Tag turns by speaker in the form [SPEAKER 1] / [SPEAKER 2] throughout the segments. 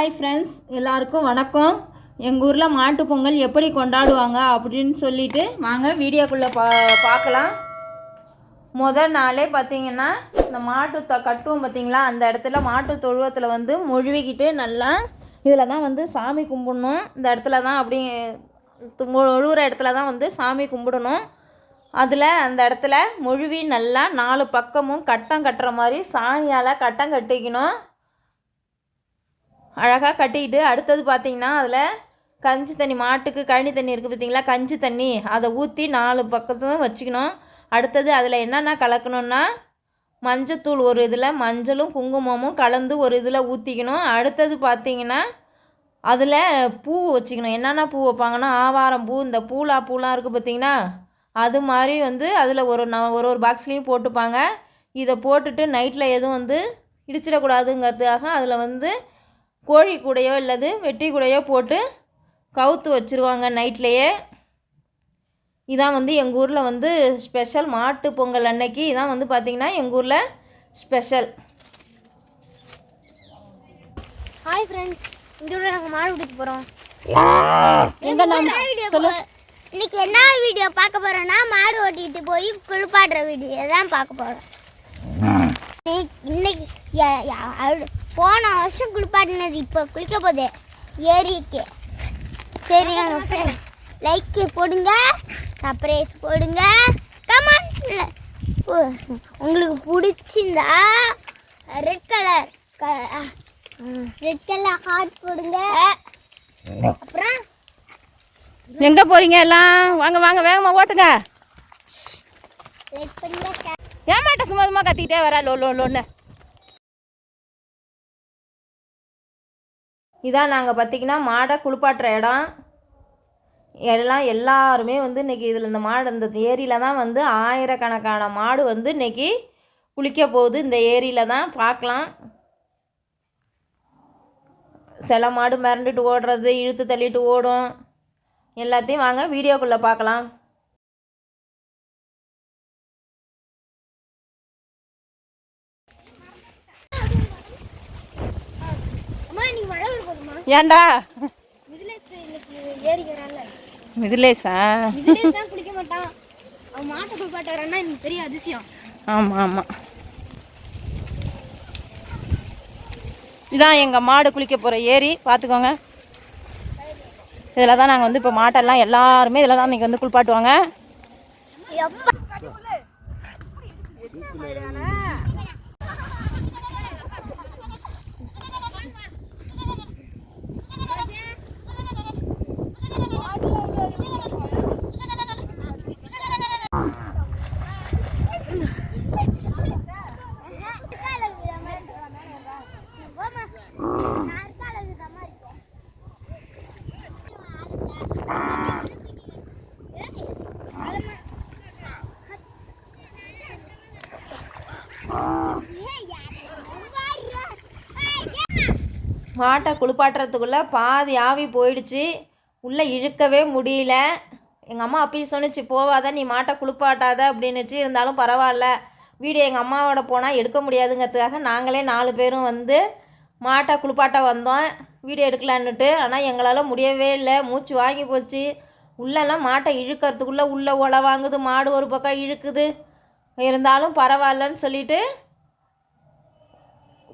[SPEAKER 1] Hi friends எல்லாருக்கும் வணக்கம். எங்கள் ஊரில் மாட்டு பொங்கல் எப்படி கொண்டாடுவாங்க அப்படின்னு சொல்லிட்டு வாங்க வீடியோக்குள்ளே பா பார்க்கலாம். முதல் நாளே பார்த்தீங்கன்னா இந்த மாட்டு த கட்டுவோம் பார்த்தீங்களா அந்த இடத்துல மாட்டு தொழுவத்தில் வந்து மொழுவிக்கிட்டு நல்லா இதில் தான் வந்து சாமி கும்பிடணும். இந்த இடத்துல தான் அப்படி து- இடத்துல தான் வந்து சாமி கும்பிடணும். அதில் அந்த இடத்துல மொழுவி நல்லா நாலு பக்கமும் கட்டம் கட்டுற மாதிரி சாணியால் கட்டம் கட்டிக்கணும். அழகாக கட்டிக்கிட்டு அடுத்தது பார்த்தீங்கன்னா அதில் கஞ்சி தண்ணி மாட்டுக்கு கழனி தண்ணி இருக்குது பார்த்திங்களா கஞ்சி தண்ணி. அதை ஊற்றி நாலு பக்கத்தும் வச்சுக்கணும். அடுத்தது அதில் என்னென்ன கலக்கணும்னா மஞ்சத்தூள் ஒரு இதில் மஞ்சளும் குங்குமமும் கலந்து ஒரு இதில் ஊற்றிக்கணும் அடுத்தது பார்த்திங்கன்னா அதில் பூ வச்சுக்கணும். என்னென்ன பூ வைப்பாங்கன்னா ஆவாரம் பூ இந்த பூலா பூலாம் இருக்குது பார்த்தீங்கன்னா அது மாதிரி வந்து அதில் ஒரு ந ஒரு ஒரு பாக்ஸ்லேயும் போட்டுப்பாங்க. இதை போட்டுட்டு நைட்டில் எதுவும் வந்து இடிச்சிடக்கூடாதுங்கிறதுக்காக அதில் வந்து கோழி கூடையோ இல்லது வெட்டி கூடையோ போட்டு கவுத்து வச்சுருவாங்க நைட்லேயே. இதான் வந்து எங்கள் ஊரில் வந்து ஸ்பெஷல் மாட்டு பொங்கல் அன்னைக்கு. இதான் வந்து பார்த்திங்கன்னா எங்கள் ஊரில் ஸ்பெஷல்.
[SPEAKER 2] ஹாய் ஃப்ரெண்ட்ஸ் இந்த வீடியோ நாங்கள் மாடு பிடிக்க போகிறோம் இன்னைக்கு என்ன வீடியோ பார்க்க போறோம்னா மாடு ஓட்டிட்டு போய் குளிப்பாடுற வீடியோ தான் பார்க்க போறோம். இன்னைக்கு ய- ய- அடு- போன வருஷம் குளிப்பாட்டினது இப்போ குளிக்க போதே ஏரிக்கு. சரி லைக் போடுங்க. சர்ப்ரைஸ் போடுங்க. கமான் உங்களுக்கு பிடிச்சிருந்தா red colour red colour heart போடுங்க. அப்புறம்?
[SPEAKER 1] எங்கே போகிறீங்க எல்லாம்? வாங்க வாங்க வேகமாக ஓட்டுங்க. ஏமாட்ட சும்மா சும்மா கத்திக்கிட்டே வரா லோ லோ லோன்னு. இதான் நாங்கள் பார்த்திங்கன்னா மாடை குளிப்பாட்டுற இடம். எல்லாம் எல்லாருமே வந்து இன்றைக்கி இதில் இந்த மாடு இந்த ஏரியில் தான் வந்து ஆயிரக்கணக்கான மாடு வந்து இன்றைக்கி குளிக்க போகுது. இந்த ஏரியில் தான் பார்க்கலாம். சில மாடு மிரண்டுட்டு ஓடுறது இழுத்து தள்ளிட்டு ஓடும். எல்லாத்தையும் வாங்க வீடியோக்குள்ளே பார்க்கலாம்.
[SPEAKER 2] நீ மழை
[SPEAKER 1] ஏன்டா?
[SPEAKER 2] தான் குளிக்க மாட்டான். அவன் மாட்டை குளிப்பாட்டுறான்னா எனக்கு பெரிய அதிசயம்.
[SPEAKER 1] ஆமாம் ஆமாம் இதான் எங்கள் மாடு குளிக்க போகிற ஏரி. பார்த்துக்கோங்க. இதில் தான் நாங்கள் வந்து இப்போ மாட்டெல்லாம் எல்லாருமே இதில் தான் இன்றைக்கி வந்து குளிப்பாட்டுவாங்க. மாட்டை குளிப்பாட்டுறதுக்குள்ளே பாதி ஆவி போயிடுச்சு. உள்ளே இழுக்கவே முடியல. எங்கள் அம்மா அப்பயும் சொன்னிச்சு போவாத நீ மாட்டை குளிப்பாட்டாத அப்படின்னுச்சு. இருந்தாலும் பரவாயில்ல. வீடியோ எங்கள் அம்மாவோட போனால் எடுக்க முடியாதுங்கிறதுக்காக நாங்களே நாலு பேரும் வந்து மாட்டை குளிப்பாட்ட வந்தோம். வீடியோ எடுக்கலான்னுட்டு. ஆனால் எங்களால் முடியவே இல்லை. மூச்சு வாங்கி போச்சு. உள்ளெல்லாம் மாட்டை இழுக்கிறதுக்குள்ளே உள்ளே உல வாங்குது. மாடு ஒரு பக்கம் இழுக்குது. இருந்தாலும் பரவாயில்லன்னு சொல்லிட்டு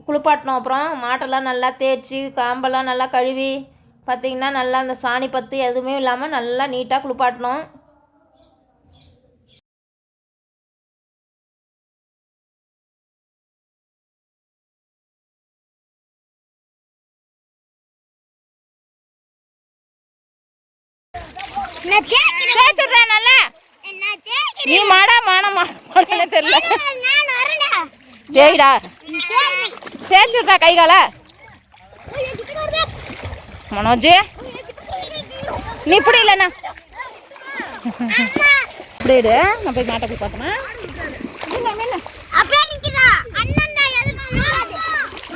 [SPEAKER 1] குளிப்பாட்டினோம். அப்புறம் மாட்டெல்லாம் நல்லா தேய்ச்சி காம்பெல்லாம் நல்லா கழுவி பார்த்திங்கன்னா நல்லா அந்த சாணி பத்து எதுவுமே இல்லாமல் நல்லா நீட்டாக குளிப்பாட்டினோம். நீ மாடா மான மாடன்னு தெரியல.
[SPEAKER 2] நான் வரேன்டா
[SPEAKER 1] தேய்ச்சிடுறா கை கால? மனோஜ் நீ இப்படி இல்லைண்ணா. இப்படி நான் போய் மாட்டை போய் பார்த்தோமா
[SPEAKER 2] நிக்கிறா அண்ணன் தான் எதுவும்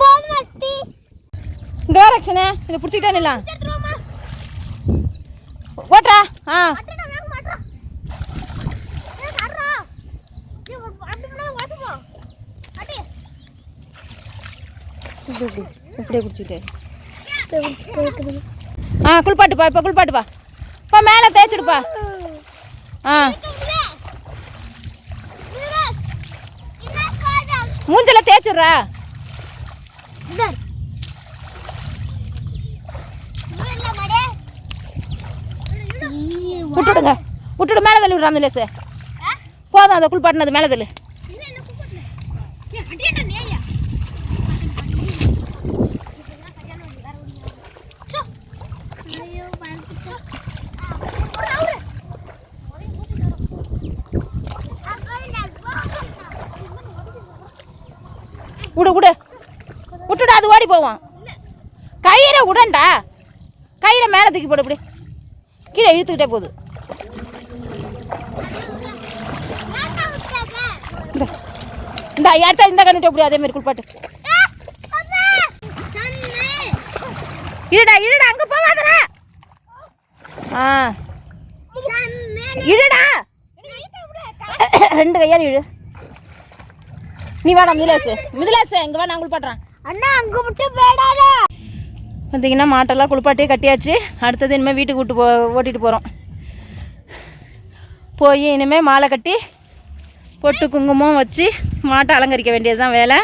[SPEAKER 2] போதுமா ஸ்தி
[SPEAKER 1] இதை பிடிச்சிக்கிட்டே நில்லாம் ஓட்டுறா ஆ இப்படி இப்படி. இப்படியே பிடிச்சிக்கிட்டு ஆ குளிப்பாட்டுப்பா இப்போ குளிப்பாட்டுப்பா இப்போ மேலே தேய்ச்சிடுப்பா. ஆ. மூஞ்சில தேய்ச்சிடுறா. விட்டுடுங்க. விட்டுடு மேலே தள்ளி விட்றா அந்த லேசு போதும் அதை குளிப்பாட்டினது மேலே தள்ளு. விடு விடு விட்டுடு அது ஓடி போவோம் கயிறை விடண்டா கயிறை மேலே தூக்கி போடு இப்படி. கீழே இழுத்துக்கிட்டே போகுது. இந்த. இடத்த இந்த கண்ணுட்டு எப்படி அதே மாதிரி குளிப்பாட்டு. இழுடா இழுடா அங்கே போவாதடா ஆ. இழுடா. ரெண்டு கையால் இழு. நீ வேணாம் மிதிலாசு மிதிலாசு இங்கே வா நான் குளிப்பாட்டுறேன்.
[SPEAKER 2] அண்ணா அங்க மட்டும் போயிடாத?
[SPEAKER 1] பார்த்தீங்கன்னா மாட்டெல்லாம் குளிப்பாட்டி கட்டியாச்சு. அடுத்தது இனிமேல் வீட்டுக்கு விட்டு போ ஓட்டிகிட்டு போகிறோம் போய் இனிமேல் மாலை கட்டி பொட்டு குங்குமம் வச்சு மாட்டை அலங்கரிக்க வேண்டியது தான் வேலை.